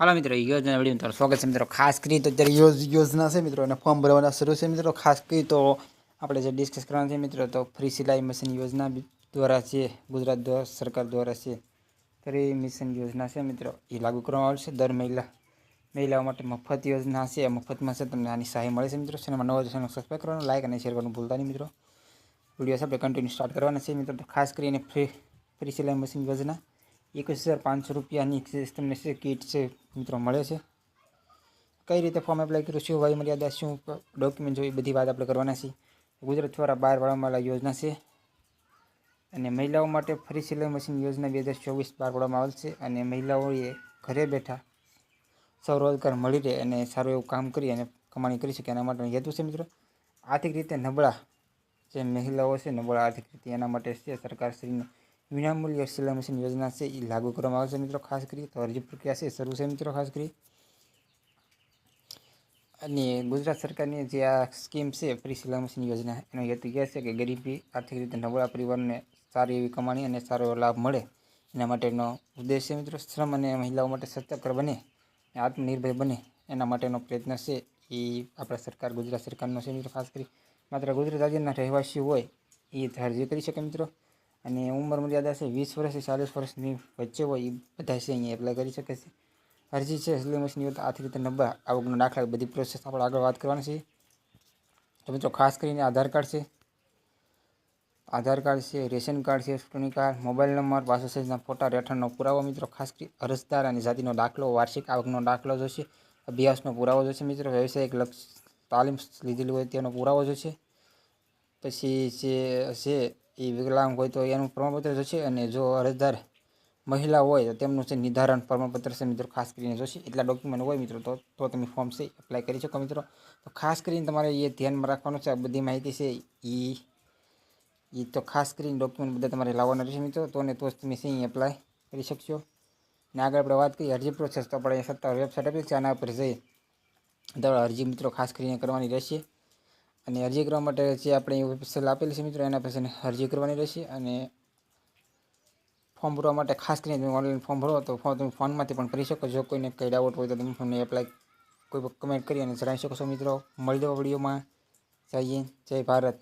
હાલો મિત્રો. યોજના વીડિયો મિત્રો સ્વાગત છે, મિત્રો. ખાસ કરી તો અત્યારે યોજ- યોજના છે, મિત્રો, અને ફોર્મ ભરવાના શરૂ છે, મિત્રો. ખાસ કરી તો આપણે જે ડિસ્કસ કરવાના છે, મિત્રો, તો ફ્રી સિલાઈ મશીન યોજના દ્વારા છે, ગુજરાત દ્વારા સરકાર દ્વારા છે ફ્રી મિશન યોજના છે, મિત્રો. એ લાગુ કરવામાં આવશે દર મહિલા, મહિલાઓ માટે મફત યોજના છે. મફતમાં છે, તમને આની સહાય મળે છે, મિત્રો. ચેનલમાં નવો ચેનલ સબસ્ક્રાઈબ કરવાનું લાઇક અને શેર કરવાનું ભૂલતા નહીં, મિત્રો. વીડિયો આપણે કન્ટિન્યુ સ્ટાર્ટ કરવાના છે, મિત્રો. ખાસ કરીને ફ્રી ફ્રી સિલાઈ મશીન યોજના એકવીસ હજાર પાંચસો રૂપિયાની તમને છે કીટ છે, મિત્રો, મળે છે. કઈ રીતે ફોર્મ એપ્લાય કર્યું, શું વય મર્યાદા, શું ડોક્યુમેન્ટ જોઈએ બધી વાત આપણે કરવાના છીએ. ગુજરાત દ્વારા બહાર પાડવામાં યોજના છે અને મહિલાઓ માટે ફ્રી સિલાઈ મશીન યોજના બે હજાર ચોવીસ બહાર પાડવામાં આવેલ છે અને મહિલાઓએ ઘરે બેઠા સ્વરોજગાર મળી રહે અને સારું એવું કામ કરી અને કમાણી કરી શકે એના માટેનો હેતુ છે, મિત્રો. આર્થિક રીતે નબળા જે મહિલાઓ છે, નબળા આર્થિક રીતે એના માટે છે, સરકારશ્રીને વિનામૂલ્ય મશીન યોજના છે એ લાગુ કરવામાં આવશે મિત્રો. ખાસ કરી તો અરજી પ્રક્રિયા છે, શરૂ છે મિત્રો ખાસ કરી. અને ગુજરાત સરકારની જે આ સ્કીમ છે, ફ્રી સિલાઈ મશીન યોજના, એનો હેતુ એ છે કે ગરીબી આર્થિક રીતે નબળા પરિવારને સારી એવી કમાણી અને સારો એવો લાભ મળે. એના માટેનો ઉદ્દેશ છે મિત્રો, શ્રમ અને મહિલાઓ માટે સતર્ક બને આત્મનિર્ભર બને. એના માટેનો પ્રયત્ન છે એ આપણા સરકાર, ગુજરાત સરકારનો છે મિત્રો ખાસ કરી. માત્ર ગુજરાત રાજ્યના રહેવાસી હોય એ અરજી કરી શકે મિત્રો. અને ઉંમર મર્યાદા છે વીસ વર્ષથી ચાલીસ વર્ષની વચ્ચે હોય એ બધા છે અહીંયા એપ્લાય કરી શકે છે. અરજી છે સિલેબસની આથી રીતે નંબર આવકનો દાખલા, બધી પ્રોસેસ આપણે આગળ વાત કરવાની છે. તો મિત્રો, ખાસ કરીને આધાર કાર્ડ છે. આધાર કાર્ડ છે, રેશન કાર્ડ છે ચૂંટણી કાર્ડ મોબાઈલ નંબર પાસપોર્ટ સાઇઝના ફોટા રહેઠાણનો પુરાવો મિત્રો, ખાસ કરી અરજદાર અને જાતિનો દાખલો, વાર્ષિક આવકનો દાખલો જોશે, અભ્યાસનો પુરાવો જોશે મિત્રો, વ્યવસાયિક લક્ષ, તાલીમ લીધેલી હોય તેનો પુરાવો જોશે. પછી જે છે એ વિકલાંગ હોય તો એનું પ્રમાણપત્ર જોશે અને જો અરજદાર મહિલા હોય તો તેમનું છે નિર્ધારણ પ્રમાણપત્ર છે મિત્રો, ખાસ કરીને જોશે. એટલા ડોક્યુમેન્ટ હોય મિત્રો તો તો તમે ફોર્મ છે એપ્લાય કરી શકો મિત્રો. તો ખાસ કરીને તમારે એ ધ્યાનમાં રાખવાનું છે આ બધી માહિતી છે એ એ તો ખાસ કરીને ડોક્યુમેન્ટ બધા તમારે લાવવાના રહેશે મિત્રો. તો ને તો જ તમે સહી એપ્લાય કરી શકશો. ને આગળ આપણે વાત કરીએ અરજી પ્રોસેસ તો આપણે સત્તાવાર વેબસાઇટ આપી છે. આના પર જઈ તો અરજી મિત્રો ખાસ કરીને કરવાની રહેશે. અને અરજી કરવા માટે જે આપણે વેબસાઇટ આપેલી છે મિત્રો, એના પછી અરજી કરવાની રહેશે અને ફોર્મ ભરવા માટે ખાસ કરીને તમે ઓનલાઈન ફોર્મ ભરો તો તમે ફોનમાંથી પણ ભરી શકો જો કોઈને કંઈ ડાઉટ હોય તો તમે ફોનને એપ્લાય કોઈ કમેન્ટ કરી અને જણાવી શકો છો મિત્રો. મળી દો વિડીયોમાં. જય જય ભારત.